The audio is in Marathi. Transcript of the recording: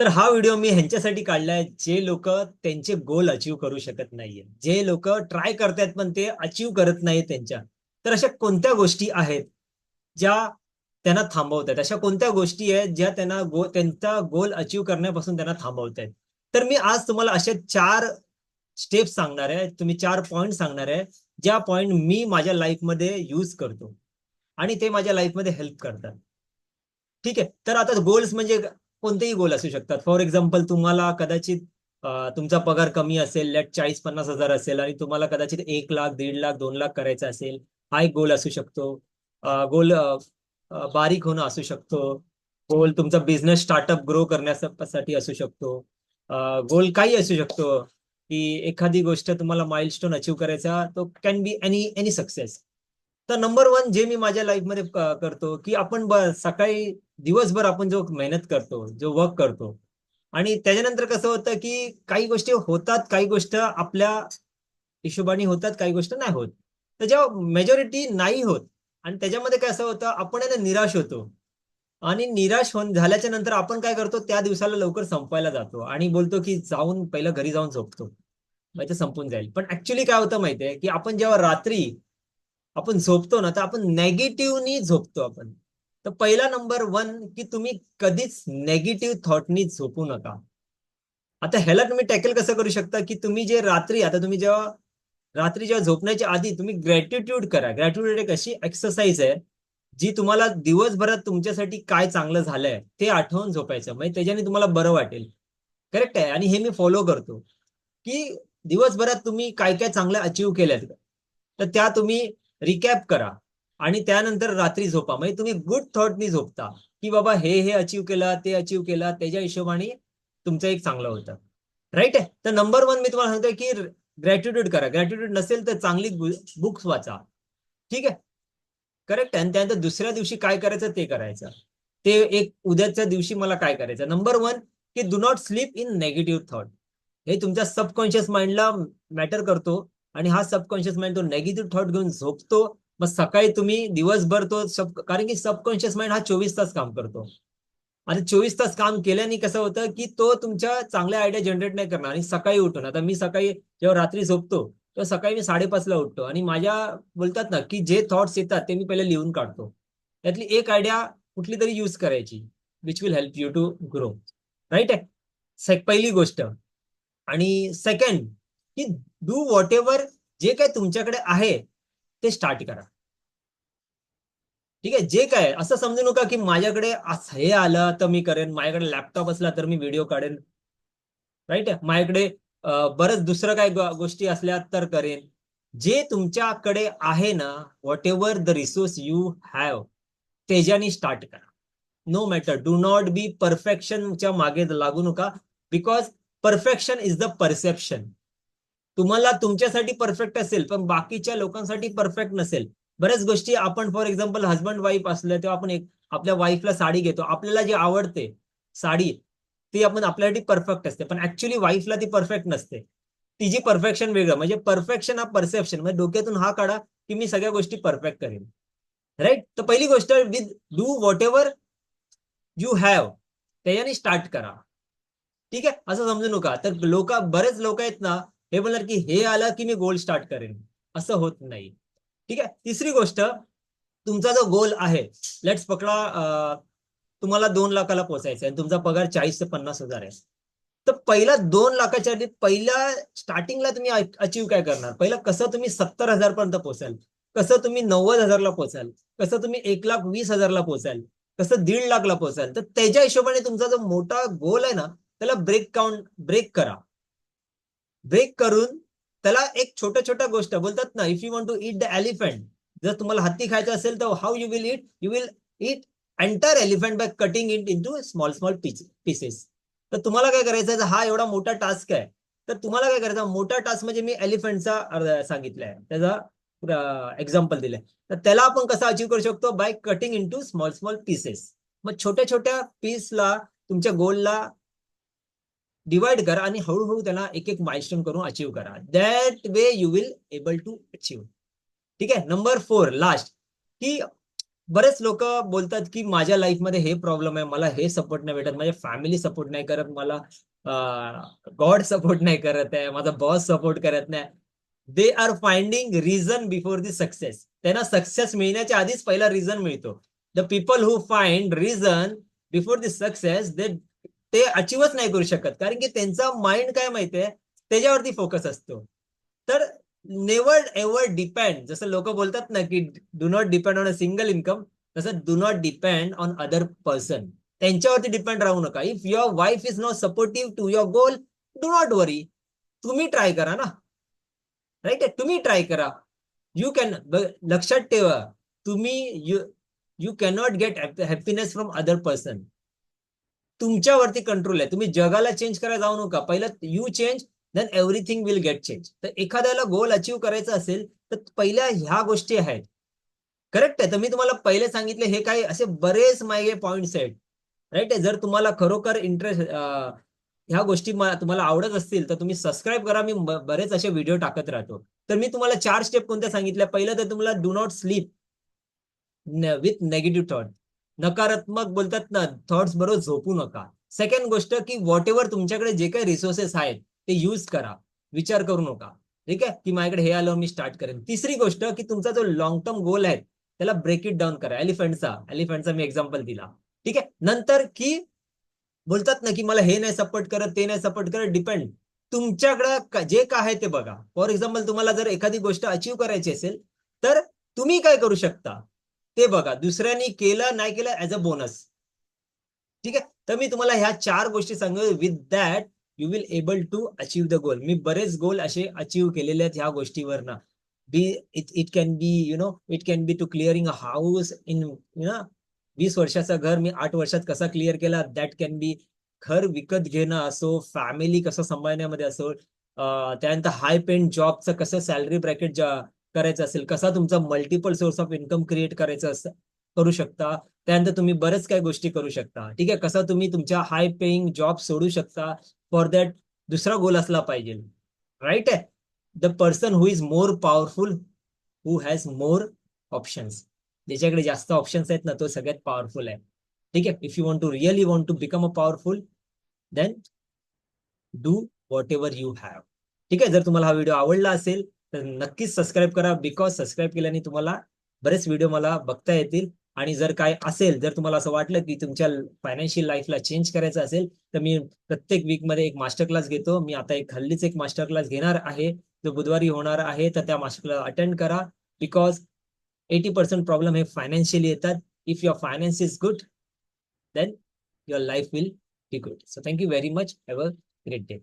तर हा व्हिडिओ मी ह्यांच्यासाठी काढलाय जे लोक त्यांचे गोल अचीव करू शकत नाहीये. जे लोक ट्राय करतायत पण ते अचीव करत नाही त्यांच्या. तर अशा कोणत्या गोष्टी आहेत ज्या त्यांना थांबवत आहेत अशा कोणत्या गोष्टी आहेत ज्या त्यांना गो त्यांचा गोल अचीव करण्यापासून त्यांना थांबवत आहेत तर मी आज तुम्हाला असे चार स्टेप्स सांगणार आहे. तुम्ही चार पॉईंट सांगणार आहे ज्या पॉईंट मी माझ्या लाईफमध्ये यूज करतो. आणि ते माझ्या लाईफमध्ये हेल्प करतात. ठीक आहे? तर आता गोल्स म्हणजे कोणतेही गोल असू शकतात. फॉर एक्झाम्पल तुम्हाला कदाचित तुमचा पगार कमी असेल लॅट चाळीस पन्नास हजार असेल आणि तुम्हाला कदाचित एक लाख दीड लाख दोन लाख करायचा असेल हा एक गोल असू शकतो. गोल बारीक होणं असू शकतो. गोल तुमचा बिझनेस स्टार्टअप ग्रो करण्यासाठी असू शकतो. गोल काही असू शकतो की एखादी गोष्ट तुम्हाला माइलस्टोन अचीव करायचा तो can be any any success तर नंबर वन जे मी माझ्या लाईफमध्ये करतो की आपण सकाळी दिवसभर आपण जो मेहनत करतो जो वर्क करतो आणि त्याच्यानंतर कसं होतं की काही गोष्टी होतात काही गोष्ट आपल्या हिशोबाने होतात काही गोष्ट नाही होत. तर जेव्हा मेजॉरिटी नाही होत आणि त्याच्यामध्ये काय असं होतं आपण आहे निराश होतो. आणि निराश होऊन झाल्याच्यानंतर आपण काय करतो त्या दिवसाला लवकर संपायला जातो आणि बोलतो की जाऊन पहिलं घरी जाऊन झोपतो. म्हणजे संपून जाईल. पण ऍक्च्युली काय होतं माहितीये की आपण जेव्हा रात्री आपण झोपतो ना तर आपण नेगेटिव्हनी झोपतो आपण. तर पहिला नंबर वन की तुम्ही कधीच नेगेटिव्ह थॉटनी झोपू नका. आता ह्याला तुम्ही टॅकल कसं करू शकता की तुम्ही जे रात्री आता तुम्ही जेव्हा रात्री जेव्हा झोपण्याच्या आधी तुम्ही ग्रॅटिट्यूड करा. ग्रॅटिट्यूड एक अशी एक्सरसाइज आहे जी तुम्हाला दिवसभरात तुमच्यासाठी काय चांगलं झालंय ते आठवून झोपायचं. म्हणजे त्याच्याने तुम्हाला बरं वाटेल. करेक्ट आहे. आणि हे मी फॉलो करतो की दिवसभरात तुम्ही काय काय चांगलं अचीव केल्यात तर त्या तुम्ही रिकॅप करा. आणि त्यानंतर रात्री झोपा. म्हणजे तुम्ही गुड थॉटनी झोपता. की बाबा हे हे अचीव केलं ते अचीव केलं त्याच्या हिशोबाने तुमचं एक चांगलं होतं. राईट आहे? तर नंबर वन मी तुम्हाला सांगतोय की ग्रॅटिट्यूड करा. ग्रॅटिट्यूड नसेल तर चांगली बुक्स वाचा. ठीक आहे? करेक्ट आणि त्यानंतर दुसऱ्या दिवशी काय करायचं? ते करायचं. ते एक उद्याच्या दिवशी मला काय करायचं? नंबर वन की do not sleep in negative thought हे तुमच्या सबकॉन्शियस माइंडला मॅटर करतो. आणि हा सबकॉन्शियस माइंड तो नेगेटिव्ह थॉट घेऊन झोपतो. मग सकाळी तुम्ही दिवसभर तो सब कारण की सबकॉन्शियस माइंड हा चोवीस तास काम करतो. आणि चोवीस तास काम केल्याने कसं होतं की तो तुमच्या चांगल्या आयडिया जनरेट नाही करणार. आणि सकाळी उठून आता मी सकाळी जेव्हा रात्री झोपतो तेव्हा सकाळी मी साडेपाचला उठतो. आणि माझ्या बोलतात ना की जे थॉट्स येतात ते मी पहिले लिहून काढतो. त्यातली एक आयडिया कुठली तरी यूज करायची which will help you to grow right आहे पहिली गोष्ट. आणि सेकंड की डू वॉट एव्हर जे काय तुमच्याकडे आहे ते स्टार्ट करा. ठीक आहे? जे काय असं समजू नका की माझ्याकडे असं हे आलं तर मी करेन माझ्याकडे लॅपटॉप असला तर मी व्हिडिओ काढेन. राईट आहे माझ्याकडे बरंच दुसरं काय गोष्टी असल्या तर करेन. जे तुमच्याकडे आहे ना whatever the resource you have त्याच्याने स्टार्ट करा. No matter do not be परफेक्शनच्या मागे लागू नका because perfection is the perception तुम्हाला तुमच्यासाठी परफेक्ट असेल पण बाकीच्या लोकांसाठी परफेक्ट नसेल. बऱ्याच गोष्टी आपण फॉर एक्झाम्पल हजबंड वाईफ असलं तेव्हा आपण एक आपल्या वाईफला साडी घेतो. आपल्याला जी आवडते साडी ती आपण आपल्यासाठी परफेक्ट असते. पण ऍक्च्युली वाईफला ती परफेक्ट नसते. तिची परफेक्शन वेगळं. म्हणजे परफेक्शन हा परसेप्शन म्हणजे डोक्यातून हा काढा की मी सगळ्या गोष्टी परफेक्ट करेन. राईट तर पहिली गोष्ट with do whatever you have त्याच्याने स्टार्ट करा. ठीक आहे? असं समजू नका. तर लोक बरेच लोक आहेत ना हे बोलणार की हे आलं की मी गोल स्टार्ट करेन. असं होत नाही. ठीक आहे? तिसरी गोष्ट तुमचा जो गोल आहे लेट्स पकडा तुम्हाला दोन लाखाला पोहोचायचं आहे आणि तुमचा पगार चाळीस ते पन्नास हजार आहे. तर पहिला दोन लाखाच्या आधी पहिल्या स्टार्टिंगला तुम्ही अचीव काय करणार? पहिला कसं तुम्ही सत्तर हजार पर्यंत पोहोचाल? कसं तुम्ही नव्वद हजारला पोहोचाल? कसं तुम्ही एक लाख वीस हजारला पोहोचाल? कसं दीड लाखला पोहोचाल? तर त्याच्या हिशोबाने तुमचा जो मोठा गोल आहे ना त्याला ब्रेक काउंट ब्रेक करा. ब्रेक करून त्याला एक छोट्या छोट्या गोष्ट बोलतात ना if you want to eat the elephant जर तुम्हाला हत्ती खायचं असेल तर how you will eat you will eat enter elephant by cutting it into small small pieces तर तुम्हाला काय करायचं हा एवढा मोठा टास्क आहे. तर तुम्हाला काय करायचं मोठा टास्क म्हणजे मी एलिफंटचा सांगितलाय. त्याचा एक्झाम्पल दिलाय. तर त्याला आपण कसं अचीव करू शकतो? By cutting into small small pieces मग छोट्या छोट्या पीसला तुमच्या गोलला डिवाइड करा आणि हळूहळू त्याला एक एक माइलस्टोन करून अचीव करा. That way you will able to achieve ठीक आहे? नंबर फोर लास्ट की बरेच लोक बोलतात की माझ्या लाईफमध्ये हे प्रॉब्लेम आहे मला हे सपोर्ट नाही भेटत माझ्या फॅमिली सपोर्ट नाही करत मला गॉड सपोर्ट नाही करत आहे माझा बॉस सपोर्ट करत नाही. They are finding reason before the success त्यांना सक्सेस मिळण्याच्या आधीच पहिला रिझन मिळतो. The people who find reason before the success they ते अचीवच नाही करू शकत. कारण की त्यांचा माइंड काय माहितीये? त्याच्यावरती फोकस असतो. तर नेवर एव्हर डिपेंड जसं लोक बोलतात ना की do not depend on a single income तसं do not depend on other person त्यांच्यावरती डिपेंड राहू नका. If your wife is not supportive to your goal do not worry तुम्ही ट्राय करा ना. राईट तुम्ही ट्राय करा. यू कॅन लक्षात ठेवा. तुम्ही you you cannot get happiness from other person तुमच्यावरती कंट्रोल आहे. तुम्ही जगाला चेंज करायला जाऊ नका. पहिलं you change then everything will get change तर एखाद्याला गोल अचीव करायचं असेल तर पहिल्या ह्या गोष्टी आहेत. करेक्ट आहे. तर मी तुम्हाला पहिले सांगितले हे काय असे बरेच मागे पॉइंट्स आहेत. राईट आहे? जर तुम्हाला खरोखर इंटरेस्ट ह्या गोष्टी तुम्हाला आवडत असतील तर तुम्ही सबस्क्राईब करा. मी बरेच असे व्हिडिओ टाकत राहतो. तर मी तुम्हाला चार स्टेप कोणत्या सांगितल्या? पहिलं तर तुम्हाला do not sleep with negative thought नकारात्मक बोलतात ना थॉट्स बरोबर झोपू नका. सेकंड गोष्ट की व्हॉट एव्हर तुमच्याकडे जे काही रिसोर्सेस आहेत ते यूज करा. विचार करू नका. ठीक आहे? की माझ्याकडे हे आलं मी स्टार्ट करेन. तिसरी गोष्ट की तुमचा जो लॉंग टर्म गोल आहे त्याला ब्रेक इट डाऊन करा. एलिफंटचा एलिफंटचा मी एक्झाम्पल दिला. ठीक आहे? नंतर की बोलतात ना की मला हे नाही सपोर्ट करत ते नाही सपोर्ट करत डिपेंड तुमच्याकडं जे काय आहे ते बघा. फॉर एक्झाम्पल तुम्हाला जर एखादी गोष्ट अचीव करायची असेल तर तुम्ही काय करू शकता? ते बघा दुसऱ्यांनी केलं नाही केलं ऍज अ बोनस ठीक आहे? तर मी तुम्हाला ह्या चार गोष्टी सांगू with that you will able to achieve the goal मी बरेच गोल असे अचीव केलेले आहेत ह्या गोष्टीवरनं. Be it it can be you know it can be to clearing a house in you know वीस वर्षाचा घर मी आठ वर्षात कसा क्लिअर केला? दॅट कॅन बी घर विकत घेणं असो फॅमिली कसं सांभाळण्यामध्ये असो त्यानंतर हाय पेंट जॉबचं कसं सॅलरी ब्रॅकेट करायचं असेल कसा तुमचा multiple source of income create करायचं असं करू शकता. त्यानंतर तुम्ही बरेच काही गोष्टी करू शकता. ठीक आहे? कसा तुम्ही तुमच्या हाय पेईंग जॉब सोडू शकता फॉर दॅट दुसरा गोल असला पाहिजे. राईट आहे? The person who is more powerful who has more options ज्याच्याकडे जास्त ऑप्शन्स आहेत ना तो सगळ्यात पॉवरफुल आहे. ठीक आहे? If you want to really want to become a powerful then do whatever you have ठीक आहे? जर तुम्हाला हा व्हिडिओ आवडला असेल तर नक्कीच सबस्क्राईब करा. बिकॉज सबस्क्राईब केल्याने तुम्हाला बरेच व्हिडिओ मला बघता येतील. आणि जर काय असेल जर तुम्हाला असं वाटलं की तुमच्या फायनान्शियल लाईफला चेंज करायचं असेल तर मी प्रत्येक वीकमध्ये एक मास्टर क्लास घेतो. मी आता एक हल्लीच एक मास्टर क्लास घेणार आहे. जो बुधवारी होणार आहे तर त्या मास्टर क्लास अटेंड करा. बिकॉज एटी पर्सेंट प्रॉब्लेम हे फायनान्शियली येतात. If your finance is good then your life will be good so thank you very much have a great day